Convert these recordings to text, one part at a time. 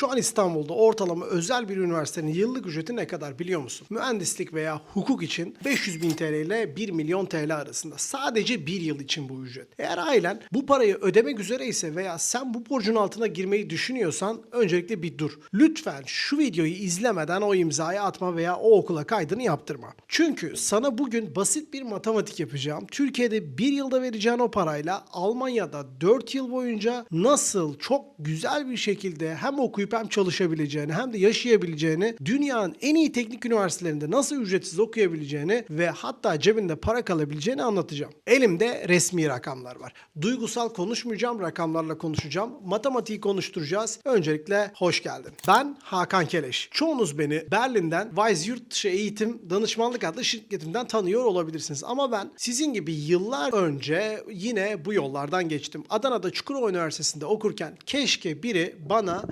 Şu an İstanbul'da ortalama özel bir üniversitenin yıllık ücreti ne kadar biliyor musun? Mühendislik veya hukuk için 500 bin TL ile 1 milyon TL arasında. Sadece bir yıl için bu ücret. Eğer ailen bu parayı ödemek üzere ise veya sen bu borcun altına girmeyi düşünüyorsan öncelikle bir dur. Lütfen şu videoyu izlemeden o imzayı atma veya o okula kaydını yaptırma. Çünkü sana bugün basit bir matematik yapacağım. Türkiye'de bir yılda vereceğin o parayla Almanya'da 4 yıl boyunca nasıl çok güzel bir şekilde hem okuyup hem çalışabileceğini hem de yaşayabileceğini, dünyanın en iyi teknik üniversitelerinde nasıl ücretsiz okuyabileceğini ve hatta cebinde para kalabileceğini anlatacağım. Elimde resmi rakamlar var. Duygusal konuşmayacağım, rakamlarla konuşacağım. Matematiği konuşturacağız. Öncelikle hoş geldin. Ben Hakan Keleş. Çoğunuz beni Berlin'den Wise Yurt Dışı Eğitim Danışmanlık adlı şirketimden tanıyor olabilirsiniz. Ama ben sizin gibi yıllar önce yine bu yollardan geçtim. Adana'da Çukurova Üniversitesi'nde okurken keşke biri bana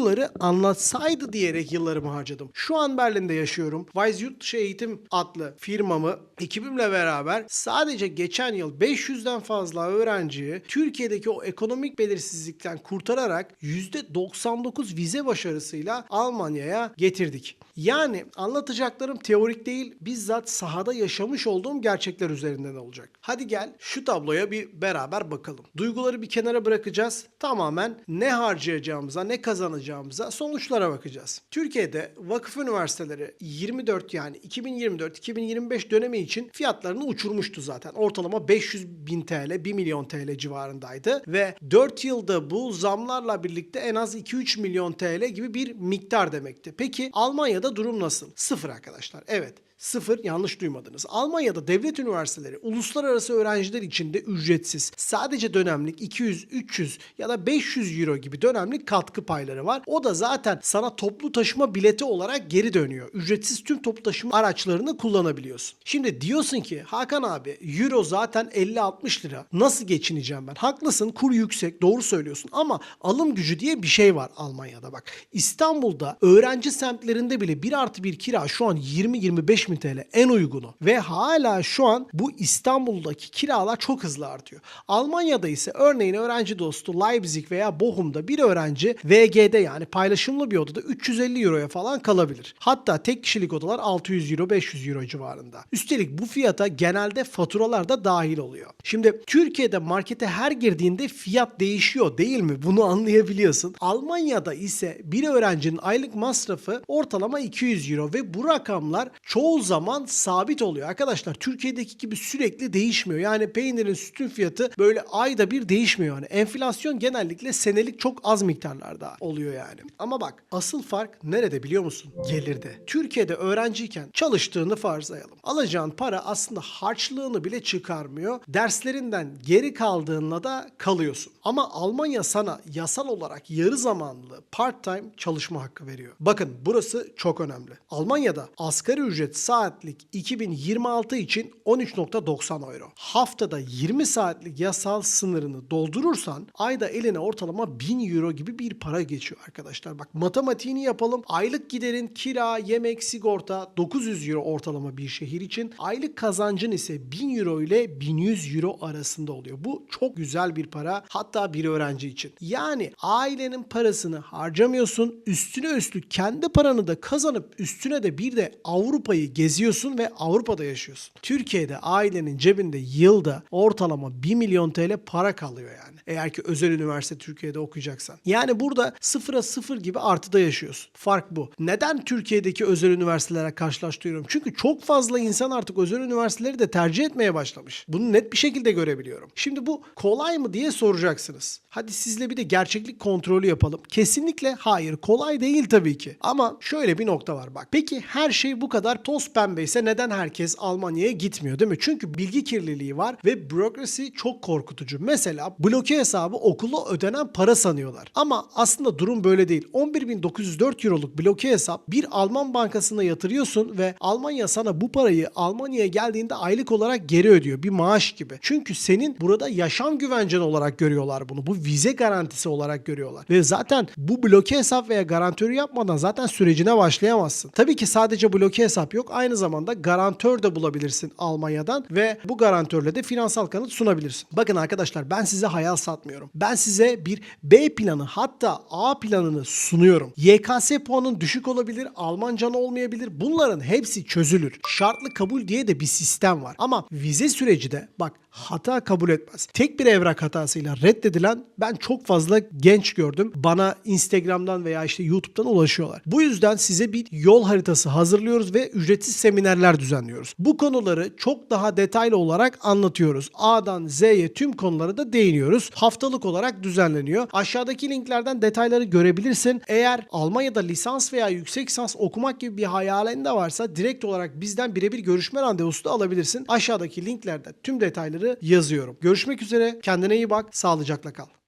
bunları anlatsaydı diyerek yıllarımı harcadım. Şu an Berlin'de yaşıyorum. Wise Yurt Dışı Eğitim adlı firmamı ekibimle beraber sadece geçen yıl 500'den fazla öğrenciyi Türkiye'deki o ekonomik belirsizlikten kurtararak %99 vize başarısıyla Almanya'ya getirdik. Yani anlatacaklarım teorik değil, bizzat sahada yaşamış olduğum gerçekler üzerinden olacak. Hadi gel şu tabloya bir beraber bakalım. Duyguları bir kenara bırakacağız. Tamamen ne harcayacağımıza, ne kazanacağımıza, sonuçlara bakacağız. Türkiye'de vakıf üniversiteleri 24 yani 2024-2025 dönemi için fiyatlarını uçurmuştu zaten. Ortalama 500 bin TL, 1 milyon TL civarındaydı ve 4 yılda bu zamlarla birlikte en az 2-3 milyon TL gibi bir miktar demekti. Peki Almanya'da durum nasıl? Sıfır arkadaşlar. Evet. Sıfır yanlış duymadınız. Almanya'da devlet üniversiteleri uluslararası öğrenciler için de ücretsiz. Sadece dönemlik 200, 300 ya da 500 euro gibi dönemlik katkı payları var. O da zaten sana toplu taşıma bileti olarak geri dönüyor. Ücretsiz tüm toplu taşıma araçlarını kullanabiliyorsun. Şimdi diyorsun ki Hakan abi euro zaten 50-60 lira. Nasıl geçineceğim ben? Haklısın kur yüksek doğru söylüyorsun ama alım gücü diye bir şey var Almanya'da bak. İstanbul'da öğrenci semtlerinde bile 1 artı 1 kira şu an 20-25 bin TL en uygunu. Ve hala şu an bu İstanbul'daki kiralar çok hızlı artıyor. Almanya'da ise örneğin öğrenci dostu Leipzig veya Bochum'da bir öğrenci VG'de yani paylaşımlı bir odada 350 euroya falan kalabilir. Hatta tek kişilik odalar 600 euro 500 euro civarında. Üstelik bu fiyata genelde faturalar da dahil oluyor. Şimdi Türkiye'de markete her girdiğinde fiyat değişiyor değil mi? Bunu anlayabiliyorsun. Almanya'da ise bir öğrencinin aylık masrafı ortalama 200 euro ve bu rakamlar çoğu zaman sabit oluyor. Arkadaşlar Türkiye'deki gibi sürekli değişmiyor. Yani peynirin sütün fiyatı böyle ayda bir değişmiyor. Yani enflasyon genellikle senelik çok az miktarlarda oluyor yani. Ama bak asıl fark nerede biliyor musun? Gelirde. Türkiye'de öğrenciyken çalıştığını farzayalım. Alacağın para aslında harçlığını bile çıkarmıyor. Derslerinden geri kaldığında da kalıyorsun. Ama Almanya sana yasal olarak yarı zamanlı part-time çalışma hakkı veriyor. Bakın burası çok önemli. Almanya'da asgari ücret saatlik 2026 için 13.90 euro. Haftada 20 saatlik yasal sınırını doldurursan ayda eline ortalama 1000 euro gibi bir para geçiyor arkadaşlar. Bak matematiğini yapalım. Aylık giderin kira, yemek, sigorta 900 euro ortalama bir şehir için. Aylık kazancın ise 1000 euro ile 1100 euro arasında oluyor. Bu çok güzel bir para hatta bir öğrenci için. Yani ailenin parasını harcamıyorsun. Üstüne üstlük kendi paranı da kazanıp üstüne de bir de Avrupa'yı geziyorsun ve Avrupa'da yaşıyorsun. Türkiye'de ailenin cebinde yılda ortalama 1 milyon TL para kalıyor yani. Eğer ki özel üniversite Türkiye'de okuyacaksan. Yani burada sıfıra sıfır gibi artıda yaşıyorsun. Fark bu. Neden Türkiye'deki özel üniversitelere karşılaştırıyorum? Çünkü çok fazla insan artık özel üniversiteleri de tercih etmeye başlamış. Bunu net bir şekilde görebiliyorum. Şimdi bu kolay mı diye soracaksınız. Hadi sizle bir de gerçeklik kontrolü yapalım. Kesinlikle hayır kolay değil tabii ki. Ama şöyle bir nokta var bak. Peki her şey bu kadar toz pembe ise neden herkes Almanya'ya gitmiyor değil mi? Çünkü bilgi kirliliği var ve bürokrasi çok korkutucu. Mesela bloke hesabı okula ödenen para sanıyorlar. Ama aslında durum böyle değil. 11.904 euroluk bloke hesap bir Alman bankasına yatırıyorsun ve Almanya sana bu parayı Almanya'ya geldiğinde aylık olarak geri ödüyor. Bir maaş gibi. Çünkü senin burada yaşam güvencen olarak görüyorlar bunu. Bu vize garantisi olarak görüyorlar. Ve zaten bu bloke hesap veya garantörü yapmadan zaten sürecine başlayamazsın. Tabii ki sadece bloke hesap yok. Aynı zamanda garantör de bulabilirsin Almanya'dan ve bu garantörle de finansal kanıt sunabilirsin. Bakın arkadaşlar ben size hayal satmıyorum. Ben size bir B planı hatta A planını sunuyorum. YKS puanın düşük olabilir, Almancan olmayabilir. Bunların hepsi çözülür. Şartlı kabul diye de bir sistem var. Ama vize süreci de bak hata kabul etmez. Tek bir evrak hatasıyla reddedilen ben çok fazla genç gördüm. Bana Instagram'dan veya işte YouTube'dan ulaşıyorlar. Bu yüzden size bir yol haritası hazırlıyoruz ve ücretsiz seminerler düzenliyoruz. Bu konuları çok daha detaylı olarak anlatıyoruz. A'dan Z'ye tüm konulara da değiniyoruz. Haftalık olarak düzenleniyor. Aşağıdaki linklerden detayları görebilirsin. Eğer Almanya'da lisans veya yüksek lisans okumak gibi bir hayalin de varsa direkt olarak bizden birebir görüşme randevusu da alabilirsin. Aşağıdaki linklerde tüm detayları yazıyorum. Görüşmek üzere. Kendine iyi bak. Sağlıcakla kal.